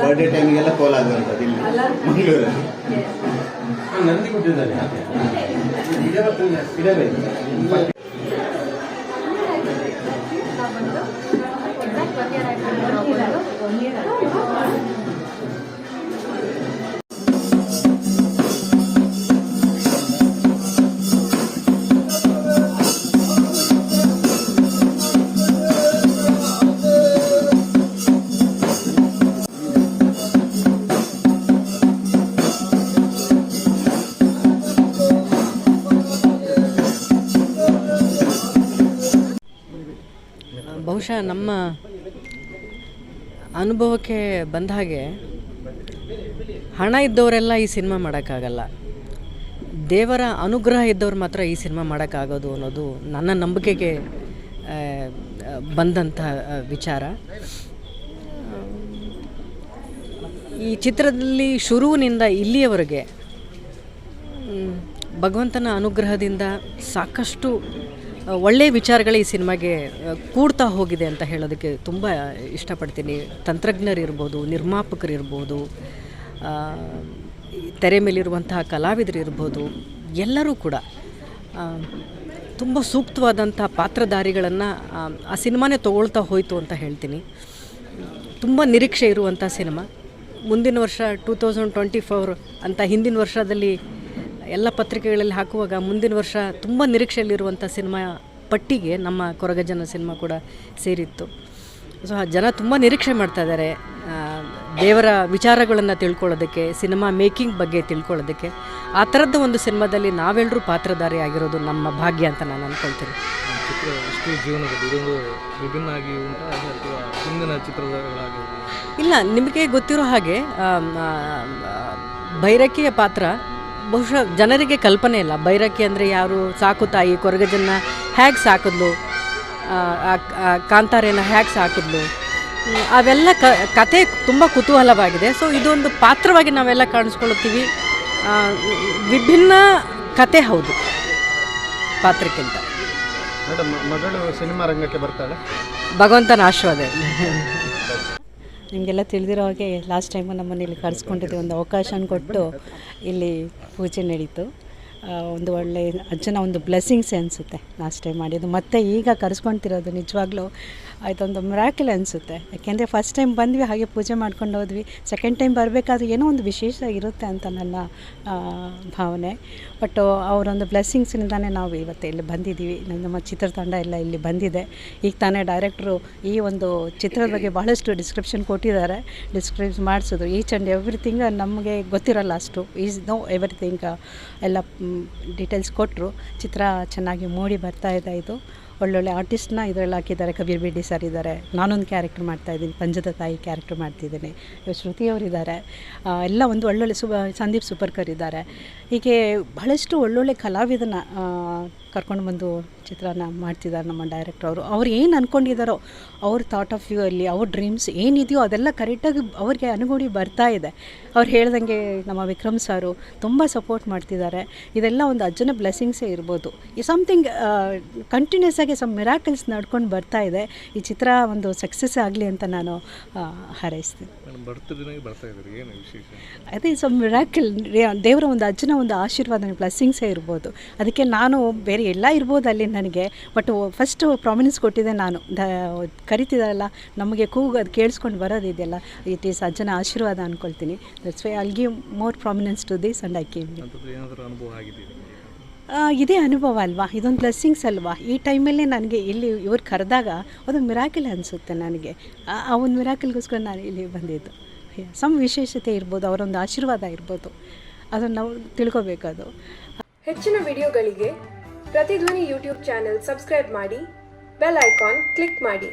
Birthday ಟೈಮಿಗೆಲ್ಲ ಕಾಲ್ ಆಗುವಂಥದ್ದು ಮಂಗಳೂರಲ್ಲಿ. ನಂದಿ ಕೊಟ್ಟಿದ್ದಾರೆ ಬಹುಶಃ ನಮ್ಮ ಅನುಭವಕ್ಕೆ ಬಂದ ಹಾಗೆ ಹಣ ಇದ್ದವರೆಲ್ಲ ಈ ಸಿನಿಮಾ ಮಾಡೋಕ್ಕಾಗಲ್ಲ. ದೇವರ ಅನುಗ್ರಹ ಇದ್ದವ್ರು ಮಾತ್ರ ಈ ಸಿನಿಮಾ ಮಾಡೋಕ್ಕಾಗೋದು ಅನ್ನೋದು ನನ್ನ ನಂಬಿಕೆಗೆ ಬಂದಂಥ ವಿಚಾರ. ಈ ಚಿತ್ರದಲ್ಲಿ ಶುರುವಿನಿಂದ ಇಲ್ಲಿಯವರೆಗೆ ಭಗವಂತನ ಅನುಗ್ರಹದಿಂದ ಸಾಕಷ್ಟು ಒಳ್ಳೆಯ ವಿಚಾರಗಳು ಈ ಸಿನಿಮಾಗೆ ಕೂಡ್ತಾ ಹೋಗಿದೆ ಅಂತ ಹೇಳೋದಕ್ಕೆ ತುಂಬ ಇಷ್ಟಪಡ್ತೀನಿ. ತಂತ್ರಜ್ಞರಿರ್ಬೋದು, ನಿರ್ಮಾಪಕರಿರ್ಬೋದು ತೆರೆ ಮೇಲಿರುವಂತಹ ಕಲಾವಿದರು ಇರ್ಬೋದು ಎಲ್ಲರೂ ಕೂಡ ತುಂಬ ಸೂಕ್ತವಾದಂಥ ಪಾತ್ರಧಾರಿಗಳನ್ನು ಆ ಸಿನಿಮಾನೇ ತಗೊಳ್ತಾ ಹೋಯಿತು ಅಂತ ಹೇಳ್ತೀನಿ. ತುಂಬ ನಿರೀಕ್ಷೆ ಇರುವಂಥ ಸಿನಿಮಾ. ಮುಂದಿನ ವರ್ಷ ಟೂ ತೌಸಂಡ್ ಟ್ವೆಂಟಿ ಫೋರ್ ಅಂತ ಹಿಂದಿನ ವರ್ಷದಲ್ಲಿ ಎಲ್ಲ ಪತ್ರಿಕೆಗಳಲ್ಲಿ ಹಾಕುವಾಗ ಮುಂದಿನ ವರ್ಷ ತುಂಬ ನಿರೀಕ್ಷೆಯಲ್ಲಿರುವಂಥ ಸಿನಿಮಾ ಪಟ್ಟಿಗೆ ನಮ್ಮ ಕೊರಗಜನ ಸಿನಿಮಾ ಕೂಡ ಸೇರಿತ್ತು. ಸೊ ಜನ ತುಂಬ ನಿರೀಕ್ಷೆ ಮಾಡ್ತಾ ಇದ್ದಾರೆ. ದೇವರ ವಿಚಾರಗಳನ್ನು ತಿಳ್ಕೊಳ್ಳೋದಕ್ಕೆ ಸಿನಿಮಾ ಮೇಕಿಂಗ್ ಬಗ್ಗೆ ತಿಳ್ಕೊಳ್ಳೋದಕ್ಕೆ. ಆ ಥರದ್ದು ಒಂದು ಸಿನಿಮಾದಲ್ಲಿ ನಾವೆಲ್ಲರೂ ಪಾತ್ರಧಾರಿ ಆಗಿರೋದು ನಮ್ಮ ಭಾಗ್ಯ ಅಂತ ನಾನು ಅಂದ್ಕೊಳ್ತೀನಿ ಇಲ್ಲ ನಿಮಗೆ ಗೊತ್ತಿರೋ ಹಾಗೆ ಭೈರಕಿಯ ಪಾತ್ರ ಬಹುಶಃ ಜನರಿಗೆ ಕಲ್ಪನೆ ಇಲ್ಲ. ಬೈರಕ್ಕಿ ಅಂದರೆ ಯಾರು? ಸಾಕು ತಾಯಿ ಕೊರಗಜನ್ನ ಹೇಗೆ ಸಾಕಿದ್ಲು? ಆ ಹೇಗೆ ಸಾಕಿದ್ಲು? ಅವೆಲ್ಲ ಕ ಕತೆ ತುಂಬ ಕುತೂಹಲವಾಗಿದೆ. ಸೊ ಇದೊಂದು ಪಾತ್ರವಾಗಿ ನಾವೆಲ್ಲ ಕಾಣಿಸ್ಕೊಳ್ತೀವಿ ವಿಭಿನ್ನ ಕತೆ ಹೌದು. ಪಾತ್ರಕ್ಕಿಂತ. ಮೇಡಮ್ ಮಗಳು ಸಿನಿಮಾ ರಂಗಕ್ಕೆ ಬರ್ತಾಳೆ. ಭಗವಂತನ ಆಶೀರ್ವಾದ. ನಿಮಗೆಲ್ಲ ತಿಳಿದಿರೋ ಹಾಗೆ ಲಾಸ್ಟ್ ಟೈಮು ನಮ್ಮನ್ನು ಇಲ್ಲಿ ಕರೆಸ್ಕೊಂಡಿದ್ದೆ ಒಂದು ಅವಕಾಶನ ಕೊಟ್ಟು ಇಲ್ಲಿ ಪೂಜೆ ನಡೀತು. ಒಂದು ಒಳ್ಳೆ ಅಜ್ಜನ ಒಂದು ಬ್ಲೆಸ್ಸಿಂಗ್ಸ್ ಅನಿಸುತ್ತೆ ಲಾಸ್ಟ್ ಟೈಮ್ ಮಾಡಿದ್ದು. ಮತ್ತೆ ಈಗ ಕರೆಸ್ಕೊಳ್ತಿರೋದು ನಿಜವಾಗ್ಲೂ ಅದೊಂದು ಮ್ರಾಕಲ್ ಅನಿಸುತ್ತೆ ಯಾಕೆಂದರೆ ಫಸ್ಟ್ ಟೈಮ್ ಬಂದ್ವಿ, ಹಾಗೆ ಪೂಜೆ ಮಾಡ್ಕೊಂಡು ಹೋದ್ವಿ. ಸೆಕೆಂಡ್ ಟೈಮ್ ಬರಬೇಕಾದ್ರೆ ಏನೋ ಒಂದು ವಿಶೇಷ ಇರುತ್ತೆ ಅಂತ ನನ್ನ ಭಾವನೆ. ಬಟ್ ಅವರೊಂದು ಬ್ಲೆಸ್ಸಿಂಗ್ಸ್ನಿಂದಾನೇ ನಾವು ಇವತ್ತು ಇಲ್ಲಿ ಬಂದಿದ್ದೀವಿ. ನಮ್ಮ ಚಿತ್ರತಂಡ ಎಲ್ಲ ಇಲ್ಲಿ ಬಂದಿದೆ. ಈಗ ತಾನೇ ಡೈರೆಕ್ಟ್ರು ಈ ಒಂದು ಚಿತ್ರದ ಬಗ್ಗೆ ಬಹಳಷ್ಟು ಡಿಸ್ಕ್ರಿಪ್ಷನ್ ಕೊಟ್ಟಿದ್ದಾರೆ. ಡಿಸ್ಕ್ರಿಪ್ ಮಾಡಿಸೋದು ಈಚ್ ಆ್ಯಂಡ್ ಎವ್ರಿಥಿಂಗ್ ನಮಗೆ ಗೊತ್ತಿರಲ್ಲ ಅಷ್ಟು. ಈಸ್ ನೋ ಎವ್ರಿಥಿಂಗ್ ಎಲ್ಲ ಡೀಟೇಲ್ಸ್ ಕೊಟ್ಟರು ಚಿತ್ರ ಚೆನ್ನಾಗಿ ಮೂಡಿ ಬರ್ತಾ ಇದೆ ಇದು. ಒಳ್ಳೊಳ್ಳೆ ಆರ್ಟಿಸ್ಟ್ನ ಇದರಲ್ಲಿ ಹಾಕಿದ್ದಾರೆ. ಕಬೀರ್ ಬೇಡಿ ಸರ್ ಇದ್ದಾರೆ. ನಾನೊಂದು ಕ್ಯಾರೆಕ್ಟರ್ ಮಾಡ್ತಾಯಿದ್ದೀನಿ ಪಂಜದ ತಾಯಿ ಕ್ಯಾರೆಕ್ಟರ್ ಮಾಡ್ತಿದ್ದೀನಿ. ಇವಾಗ ಶ್ರುತಿ ಅವರಿದ್ದಾರೆ ಎಲ್ಲ ಒಂದು ಒಳ್ಳೊಳ್ಳೆ ಸುಬ ಸಂದೀಪ್ ಸುಪರ್ಕರ್ ಇದ್ದಾರೆ. ಹೀಗೆ ಬಹಳಷ್ಟು ಒಳ್ಳೊಳ್ಳೆ ಕಲಾವಿದನ ಕರ್ಕೊಂಡು ಬಂದು ಚಿತ್ರನ ಮಾಡ್ತಿದ್ದಾರೆ ನಮ್ಮ ಡೈರೆಕ್ಟರ್ ಅವರು. ಅವ್ರು ಏನು ಅಂದ್ಕೊಂಡಿದ್ದಾರೋ ಅವ್ರ ಥಾಟ್ ಆಫ್ ವ್ಯೂ ಅಲ್ಲಿ, ಅವ್ರ ಡ್ರೀಮ್ಸ್ ಏನಿದೆಯೋ ಅದೆಲ್ಲ ಕರೆಕ್ಟಾಗಿ ಅವ್ರಿಗೆ ಅನುಗೂಡಿ ಬರ್ತಾ ಇದೆ. ಅವ್ರು ಹೇಳ್ದಂಗೆ ನಮ್ಮ ವಿಕ್ರಮ್ ಸಾರು ತುಂಬ ಸಪೋರ್ಟ್ ಮಾಡ್ತಿದ್ದಾರೆ. ಇದೆಲ್ಲ ಒಂದು ಅಜ್ಜನ ಬ್ಲೆಸ್ಸಿಂಗ್ಸೇ ಇರ್ಬೋದು. ಈ ಸಮಥಿಂಗ್ ಕಂಟಿನ್ಯೂಸ್ ಆಗಿ ಸಮ್ ಮಿರಾಕಲ್ಸ್ ನಡ್ಕೊಂಡು ಬರ್ತಾ ಇದೆ. ಈ ಚಿತ್ರ ಒಂದು ಸಕ್ಸಸ್ ಆಗಲಿ ಅಂತ ನಾನು ಹಾರೈಸ್ತೀನಿ. ಅದೇ ಸಮ್ ಮಿರಾಕಲ್ ದೇವರ ಒಂದು ಅಜ್ಜನ ಒಂದು ಆಶೀರ್ವಾದ ಬ್ಲೆಸ್ಸಿಂಗ್ಸೇ ಇರ್ಬೋದು. ಅದಕ್ಕೆ ನಾನು ಬೇರೆ ಎಲ್ಲ ಇರ್ಬೋದು ಅಲ್ಲಿ ನನಗೆ ಬಟ್ ಫಸ್ಟು ಪ್ರಾಮಿನೆನ್ಸ್ ಕೊಟ್ಟಿದ್ದೆ ನಾನು. ದ ಕರಿತಿದಾರಲ್ಲ ನಮಗೆ ಕೂಗು ಅದು ಕೇಳಿಸ್ಕೊಂಡು ಬರೋದಿದೆಯಲ್ಲ ಇಟ್ ಈಸ್ ಅಜ್ಜನ ಆಶೀರ್ವಾದ ಅನ್ಕೊಳ್ತೀನಿ. That's why give more prominence to this and I came ಇದೇ ಅನುಭವ ಅಲ್ವಾ? ಇದೊಂದು ಬ್ಲೆಸ್ಸಿಂಗ್ಸ್ ಅಲ್ವಾ? ಈ ಟೈಮಲ್ಲೇ ನನಗೆ ಇಲ್ಲಿ ಇವ್ರು ಕರೆದಾಗ ಅದೊಂದು ಮಿರಾಕಿಲ್ ಅನಿಸುತ್ತೆ ನನಗೆ. ಆ ಒಂದು ಮಿರಾಕಿಲ್ಗೋಸ್ಕರ ನಾನು ಇಲ್ಲಿ ಬಂದಿದ್ದು. ಸಮ್ ವಿಶೇಷತೆ ಇರ್ಬೋದು, ಅವರೊಂದು ಆಶೀರ್ವಾದ ಇರ್ಬೋದು. ಅದನ್ನು ನಾವು ತಿಳ್ಕೊಬೇಕದು. ಹೆಚ್ಚಿನ ವಿಡಿಯೋಗಳಿಗೆ ಪ್ರತಿಧ್ವನಿ ಯೂಟ್ಯೂಬ್ ಚಾನೆಲ್ ಸಬ್ಸ್ಕ್ರೈಬ್ ಮಾಡಿ, ಬೆಲ್ ಐಕಾನ್ ಕ್ಲಿಕ್ ಮಾಡಿ.